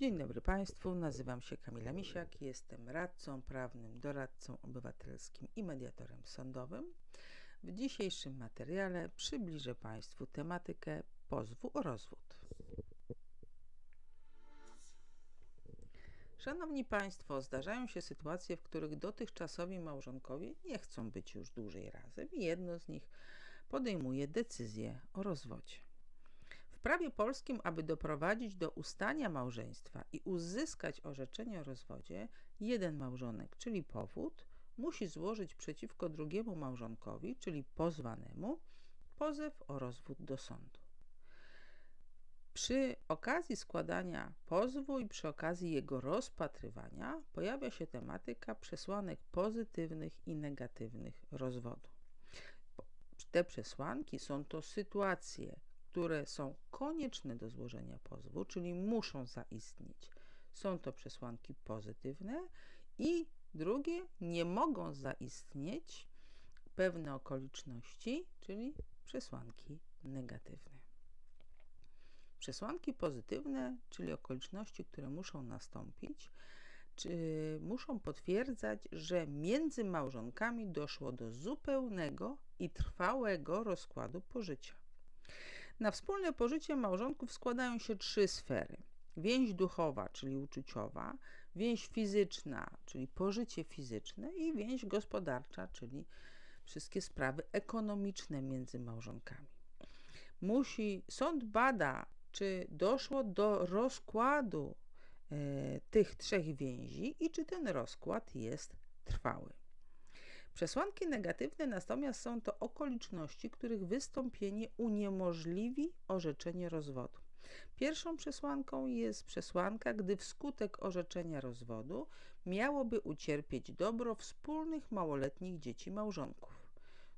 Dzień dobry Państwu, nazywam się Kamila Misiak, jestem radcą prawnym, doradcą obywatelskim i mediatorem sądowym. W dzisiejszym materiale przybliżę Państwu tematykę pozwu o rozwód. Szanowni Państwo, zdarzają się sytuacje, w których dotychczasowi małżonkowie nie chcą być już dłużej razem i jedno z nich podejmuje decyzję o rozwodzie. Prawie polskim, aby doprowadzić do ustania małżeństwa i uzyskać orzeczenie o rozwodzie, jeden małżonek, czyli powód, musi złożyć przeciwko drugiemu małżonkowi, czyli pozwanemu, pozew o rozwód do sądu. Przy okazji składania pozwu i przy okazji jego rozpatrywania pojawia się tematyka przesłanek pozytywnych i negatywnych rozwodu. Te przesłanki są to sytuacje, które są konieczne do złożenia pozwu, czyli muszą zaistnieć. Są to przesłanki pozytywne i drugie, nie mogą zaistnieć pewne okoliczności, czyli przesłanki negatywne. Przesłanki pozytywne, czyli okoliczności, które muszą nastąpić, czy muszą potwierdzać, że między małżonkami doszło do zupełnego i trwałego rozkładu pożycia. Na wspólne pożycie małżonków składają się trzy sfery. Więź duchowa, czyli uczuciowa, więź fizyczna, czyli pożycie fizyczne i więź gospodarcza, czyli wszystkie sprawy ekonomiczne między małżonkami. Musi, sąd bada, czy doszło do rozkładu e, tych trzech więzi i czy ten rozkład jest trwały. Przesłanki negatywne natomiast są to okoliczności, których wystąpienie uniemożliwi orzeczenie rozwodu. Pierwszą przesłanką jest przesłanka, gdy wskutek orzeczenia rozwodu miałoby ucierpieć dobro wspólnych małoletnich dzieci małżonków.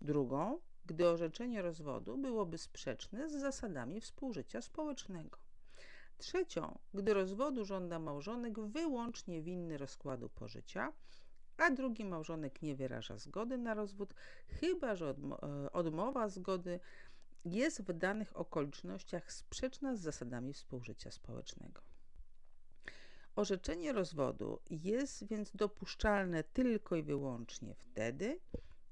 Drugą, gdy orzeczenie rozwodu byłoby sprzeczne z zasadami współżycia społecznego. Trzecią, gdy rozwodu żąda małżonek wyłącznie winny rozkładu pożycia, a drugi małżonek nie wyraża zgody na rozwód, chyba że e, odmowa zgody jest w danych okolicznościach sprzeczna z zasadami współżycia społecznego. Orzeczenie rozwodu jest więc dopuszczalne tylko i wyłącznie wtedy,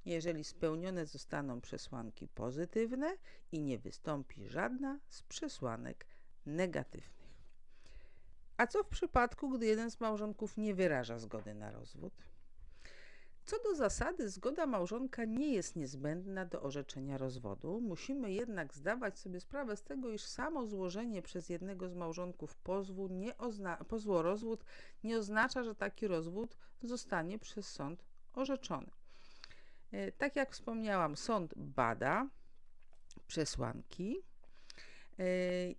jeżeli spełnione zostaną przesłanki pozytywne i nie wystąpi żadna z przesłanek negatywnych. A co w przypadku, gdy jeden z małżonków nie wyraża zgody na rozwód? Co do zasady, zgoda małżonka nie jest niezbędna do orzeczenia rozwodu. Musimy jednak zdawać sobie sprawę z tego, iż samo złożenie przez jednego z małżonków pozwu, nie pozwu o rozwód nie oznacza, że taki rozwód zostanie przez sąd orzeczony. E, tak jak wspomniałam, sąd bada przesłanki e,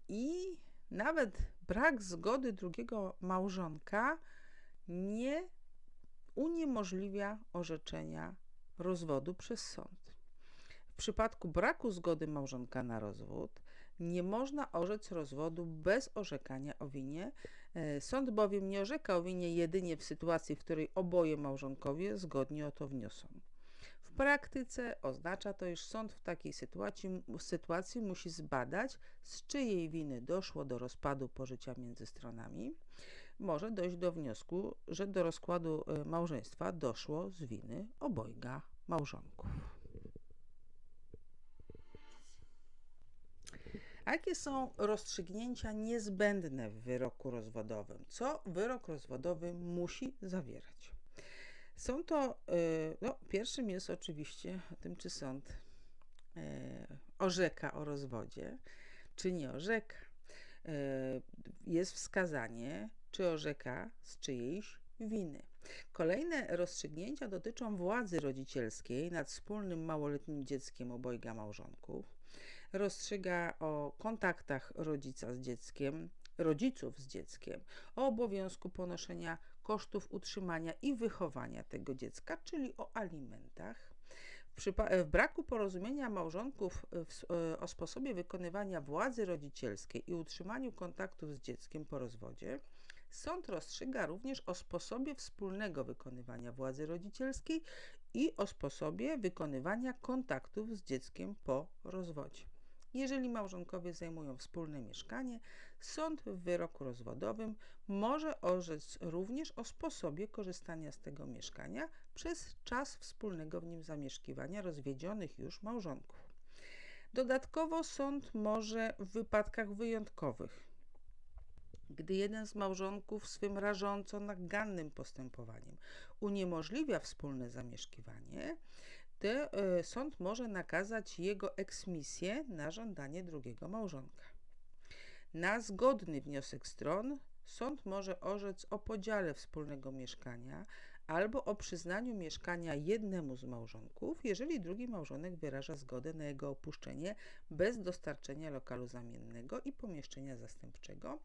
i nawet brak zgody drugiego małżonka nie uniemożliwia orzeczenia rozwodu przez sąd. W przypadku braku zgody małżonka na rozwód nie można orzec rozwodu bez orzekania o winie. E, sąd bowiem nie orzeka o winie jedynie w sytuacji, w której oboje małżonkowie zgodnie o to wniosą. W praktyce oznacza to, iż sąd w takiej sytuacji, sytuacji musi zbadać, z czyjej winy doszło do rozpadu pożycia między stronami. Może dojść do wniosku, że do rozkładu e, małżeństwa doszło z winy obojga małżonków. Jakie są rozstrzygnięcia niezbędne w wyroku rozwodowym? Co wyrok rozwodowy musi zawierać? Są to, y, no, pierwszym jest oczywiście tym, czy sąd y, orzeka o rozwodzie, czy nie orzeka. Y, jest wskazanie, czy orzeka z czyjejś winy. Kolejne rozstrzygnięcia dotyczą władzy rodzicielskiej nad wspólnym małoletnim dzieckiem obojga małżonków. Rozstrzyga o kontaktach rodzica z dzieckiem, rodziców z dzieckiem o obowiązku ponoszenia kosztów utrzymania i wychowania tego dziecka, czyli o alimentach. W, w braku porozumienia małżonków w, e, o sposobie wykonywania władzy rodzicielskiej i utrzymaniu kontaktów z dzieckiem po rozwodzie, sąd rozstrzyga również o sposobie wspólnego wykonywania władzy rodzicielskiej i o sposobie wykonywania kontaktów z dzieckiem po rozwodzie. Jeżeli małżonkowie zajmują wspólne mieszkanie, sąd w wyroku rozwodowym może orzec również o sposobie korzystania z tego mieszkania przez czas wspólnego w nim zamieszkiwania rozwiedzionych już małżonków. Dodatkowo sąd może w wypadkach wyjątkowych, gdy jeden z małżonków swym rażąco nagannym postępowaniem uniemożliwia wspólne zamieszkiwanie, to e, sąd może nakazać jego eksmisję na żądanie drugiego małżonka. Na zgodny wniosek stron sąd może orzec o podziale wspólnego mieszkania albo o przyznaniu mieszkania jednemu z małżonków, jeżeli drugi małżonek wyraża zgodę na jego opuszczenie bez dostarczenia lokalu zamiennego i pomieszczenia zastępczego,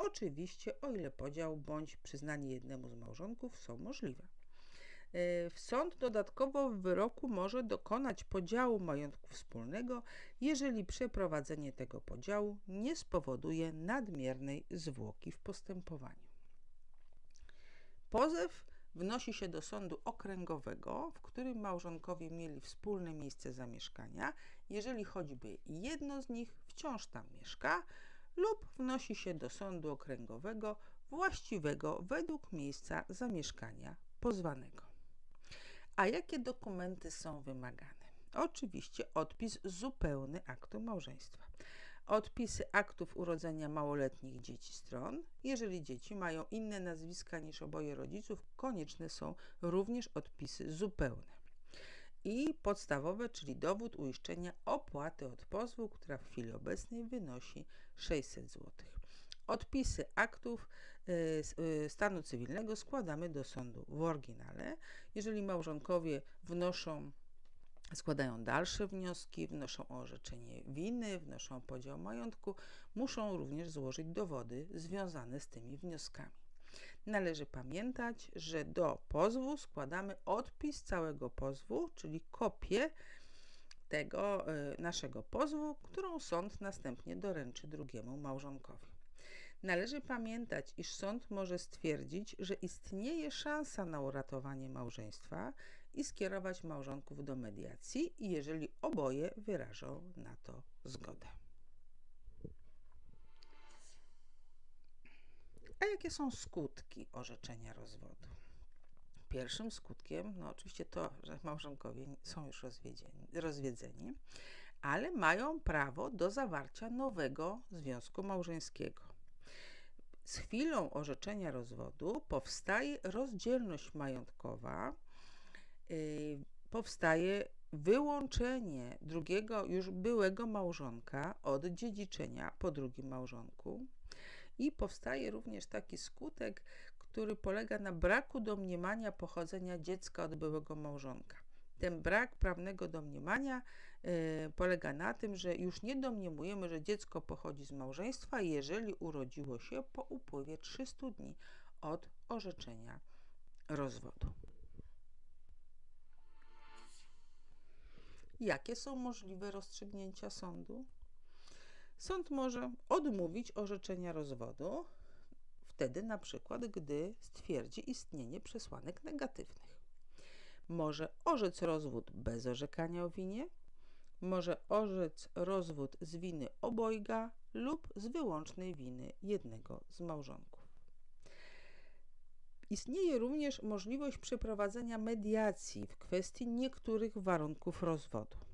oczywiście o ile podział bądź przyznanie jednemu z małżonków są możliwe. E, sąd dodatkowo w wyroku może dokonać podziału majątku wspólnego, jeżeli przeprowadzenie tego podziału nie spowoduje nadmiernej zwłoki w postępowaniu. Pozew wnosi się do sądu okręgowego, w którym małżonkowie mieli wspólne miejsce zamieszkania, jeżeli choćby jedno z nich wciąż tam mieszka, lub wnosi się do sądu okręgowego właściwego według miejsca zamieszkania pozwanego. A jakie dokumenty są wymagane? Oczywiście odpis zupełny aktu małżeństwa. Odpisy aktów urodzenia małoletnich dzieci stron. Jeżeli dzieci mają inne nazwiska niż oboje rodziców, konieczne są również odpisy zupełne. I podstawowe, czyli dowód uiszczenia opłaty od pozwu, która w chwili obecnej wynosi 600 zł. Odpisy aktów y, y, stanu cywilnego składamy do sądu w oryginale. Jeżeli małżonkowie wnoszą składają dalsze wnioski, wnoszą o orzeczenie winy, wnoszą o podział majątku, muszą również złożyć dowody związane z tymi wnioskami. Należy pamiętać, że do pozwu składamy odpis całego pozwu, czyli kopię tego y, naszego pozwu, którą sąd następnie doręczy drugiemu małżonkowi. Należy pamiętać, iż sąd może stwierdzić, że istnieje szansa na uratowanie małżeństwa i skierować małżonków do mediacji, jeżeli oboje wyrażą na to zgodę. Jakie są skutki orzeczenia rozwodu? Pierwszym skutkiem, no oczywiście to, że małżonkowie są już rozwiedzeni, ale mają prawo do zawarcia nowego związku małżeńskiego. Z chwilą orzeczenia rozwodu powstaje rozdzielność majątkowa, yy, powstaje wyłączenie drugiego, już byłego małżonka od dziedziczenia po drugim małżonku i powstaje również taki skutek, który polega na braku domniemania pochodzenia dziecka od byłego małżonka. Ten brak prawnego domniemania y, polega na tym, że już nie domniemujemy, że dziecko pochodzi z małżeństwa, jeżeli urodziło się po upływie 300 dni od orzeczenia rozwodu. Jakie są możliwe rozstrzygnięcia sądu? Sąd może odmówić orzeczenia rozwodu, wtedy na przykład, gdy stwierdzi istnienie przesłanek negatywnych. Może orzec rozwód bez orzekania o winie, może orzec rozwód z winy obojga lub z wyłącznej winy jednego z małżonków. Istnieje również możliwość przeprowadzenia mediacji w kwestii niektórych warunków rozwodu.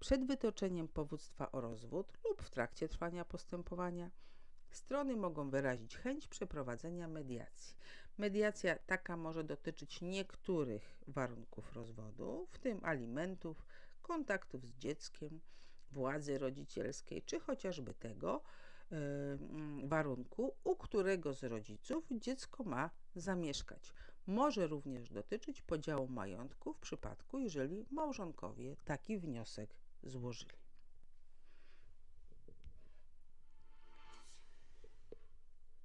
Przed wytoczeniem powództwa o rozwód lub w trakcie trwania postępowania strony mogą wyrazić chęć przeprowadzenia mediacji. Mediacja taka może dotyczyć niektórych warunków rozwodu, w tym alimentów, kontaktów z dzieckiem, władzy rodzicielskiej, czy chociażby tego yy, warunku, u którego z rodziców dziecko ma zamieszkać. Może również dotyczyć podziału majątku w przypadku, jeżeli małżonkowie taki wniosek złożyli.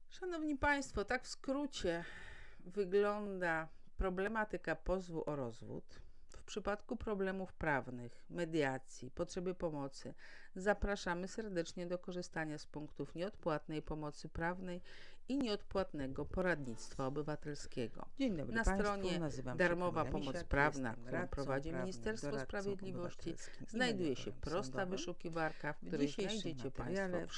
Szanowni Państwo, tak w skrócie wygląda problematyka pozwu o rozwód. W przypadku problemów prawnych, mediacji, potrzeby pomocy, zapraszamy serdecznie do korzystania z punktów nieodpłatnej pomocy prawnej i nieodpłatnego poradnictwa obywatelskiego. Dzień dobry Na Państwu, stronie Darmowa pomoc Misiak, prawna, którą prowadzi Ministerstwo Sprawiedliwości, znajduje się prosta wyszukiwarka, w której znajdziecie Państwo